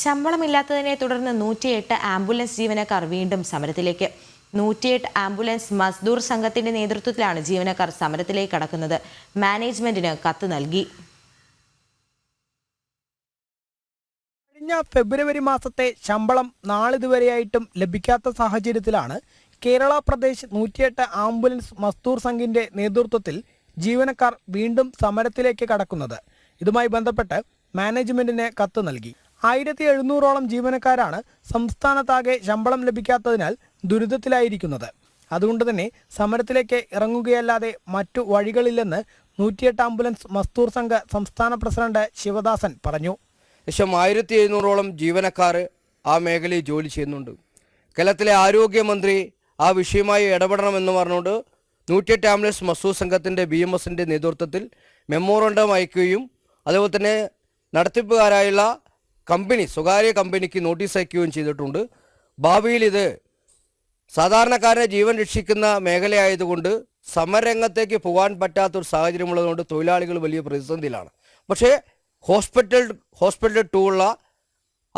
ശമ്പളമില്ലാത്തതിനെ തുടർന്ന് നൂറ്റിയെട്ട് ആംബുലൻസ് ജീവനക്കാർ വീണ്ടും സമരത്തിലേക്ക്. നൂറ്റിയെട്ട് ആംബുലൻസ് മസ്ദൂർ സംഘത്തിന്റെ നേതൃത്വത്തിലാണ് ജീവനക്കാർ സമരത്തിലേക്ക് കടക്കുന്നത്. മാനേജ്മെന്റിന് കത്ത് നൽകി. കഴിഞ്ഞ ഫെബ്രുവരി മാസത്തെ ശമ്പളം നാളിതുവരെയായിട്ടും ലഭിക്കാത്ത സാഹചര്യത്തിലാണ് കേരള പ്രദേശ് നൂറ്റിയെട്ട് ആംബുലൻസ് മസ്ദൂർ സംഘിന്റെ നേതൃത്വത്തിൽ ജീവനക്കാർ വീണ്ടും സമരത്തിലേക്ക് കടക്കുന്നത്. ഇതുമായി ബന്ധപ്പെട്ട് മാനേജ്മെന്റിന് കത്ത് നൽകി. ആയിരത്തി എഴുന്നൂറോളം ജീവനക്കാരാണ് സംസ്ഥാനത്താകെ ശമ്പളം ലഭിക്കാത്തതിനാൽ ദുരിതത്തിലായിരിക്കുന്നത്. അതുകൊണ്ട് തന്നെ സമരത്തിലേക്ക് ഇറങ്ങുകയല്ലാതെ മറ്റു വഴികളില്ലെന്ന് നൂറ്റിയെട്ട് ആംബുലൻസ് മസ്തൂർ സംഘ് സംസ്ഥാന പ്രസിഡന്റ് ശിവദാസൻ പറഞ്ഞു. ലക്ഷം ആയിരത്തി എഴുന്നൂറോളം ജീവനക്കാർ ആ മേഖലയിൽ ജോലി ചെയ്യുന്നുണ്ട്. കേരളത്തിലെ ആരോഗ്യമന്ത്രി ആ വിഷയമായി ഇടപെടണമെന്ന് പറഞ്ഞുകൊണ്ട് നൂറ്റിയെട്ട് ആംബുലൻസ് മസൂർ സംഘത്തിന്റെ ബി എം എസിന്റെ നേതൃത്വത്തിൽ മെമ്മോറണ്ടം അയക്കുകയും അതുപോലെ തന്നെ നടത്തിപ്പുകാരായുള്ള കമ്പനി സ്വകാര്യ കമ്പനിക്ക് നോട്ടീസ് അയക്കുകയും ചെയ്തിട്ടുണ്ട്. ഭാവിയിൽ ഇത് സാധാരണക്കാരെ ജീവൻ രക്ഷിക്കുന്ന മേഖലയായതുകൊണ്ട് സമരരംഗത്തേക്ക് പോകാൻ പറ്റാത്തൊരു സാഹചര്യമുള്ളതുകൊണ്ട് തൊഴിലാളികൾ വലിയ പ്രതിസന്ധിയിലാണ്. പക്ഷേ ഹോസ്പിറ്റൽ ഹോസ്പിറ്റൽ ടൂ ഉള്ള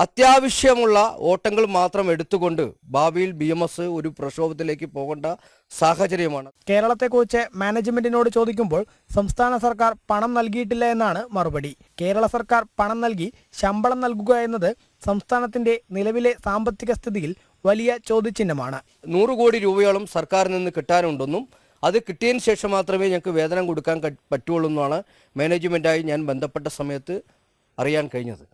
അത്യാവശ്യമുള്ള ഓട്ടങ്ങൾ മാത്രം എടുത്തുകൊണ്ട് ഭാവിയിൽ ബി എം എസ് ഒരു പ്രക്ഷോഭത്തിലേക്ക് പോകേണ്ട സാഹചര്യമാണ്. കേരളത്തെക്കുറിച്ച് മാനേജ്മെന്റിനോട് ചോദിക്കുമ്പോൾ സംസ്ഥാന സർക്കാർ പണം നൽകിയിട്ടില്ല എന്നാണ് മറുപടി. കേരള സർക്കാർ പണം നൽകി ശമ്പളം നൽകുക എന്നത് സംസ്ഥാനത്തിന്റെ നിലവിലെ സാമ്പത്തിക സ്ഥിതിയിൽ വലിയ ചോദ്യചിഹ്നമാണ്. നൂറ് കോടി രൂപയോളം സർക്കാരിൽ നിന്ന് കിട്ടാനുണ്ടെന്നും അത് കിട്ടിയതിന് ശേഷം മാത്രമേ ഞങ്ങൾക്ക് വേതനം കൊടുക്കാൻ പറ്റുള്ളൂ എന്നാണ് മാനേജ്മെന്റായി ഞാൻ ബന്ധപ്പെട്ട സമയത്ത് അറിയാൻ കഴിഞ്ഞത്.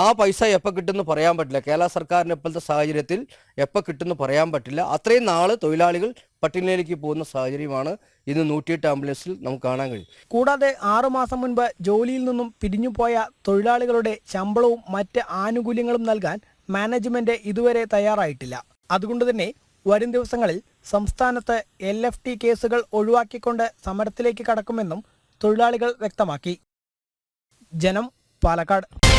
ആ പൈസ എപ്പോൾ കിട്ടുമെന്ന് പറയാൻ പറ്റില്ല. കേരള സർക്കാരിന് ഇപ്പോഴത്തെ സാഹചര്യത്തിൽ എപ്പോൾ കിട്ടുമെന്ന് പറയാൻ പറ്റില്ല. അത്രയും നാൾ തൊഴിലാളികൾ പട്ടിണിയിലേക്ക് പോകുന്ന സാഹചര്യമാണ് ഇന്ന് നൂറ്റിയെട്ട് ആംബുലൻസിൽ നമുക്ക് കാണാൻ കഴിയും. കൂടാതെ ആറുമാസം മുൻപ് ജോലിയിൽ നിന്നും പിരിഞ്ഞുപോയ തൊഴിലാളികളുടെ ശമ്പളവും മറ്റ് ആനുകൂല്യങ്ങളും നൽകാൻ മാനേജ്മെന്റ് ഇതുവരെ തയ്യാറായിട്ടില്ല. അതുകൊണ്ട് തന്നെ വരും ദിവസങ്ങളിൽ സംസ്ഥാനത്ത് എൽ എഫ് ടി കേസുകൾ ഒഴിവാക്കിക്കൊണ്ട് സമരത്തിലേക്ക് കടക്കുമെന്നും തൊഴിലാളികൾ വ്യക്തമാക്കി. ജനം പാലക്കാട്.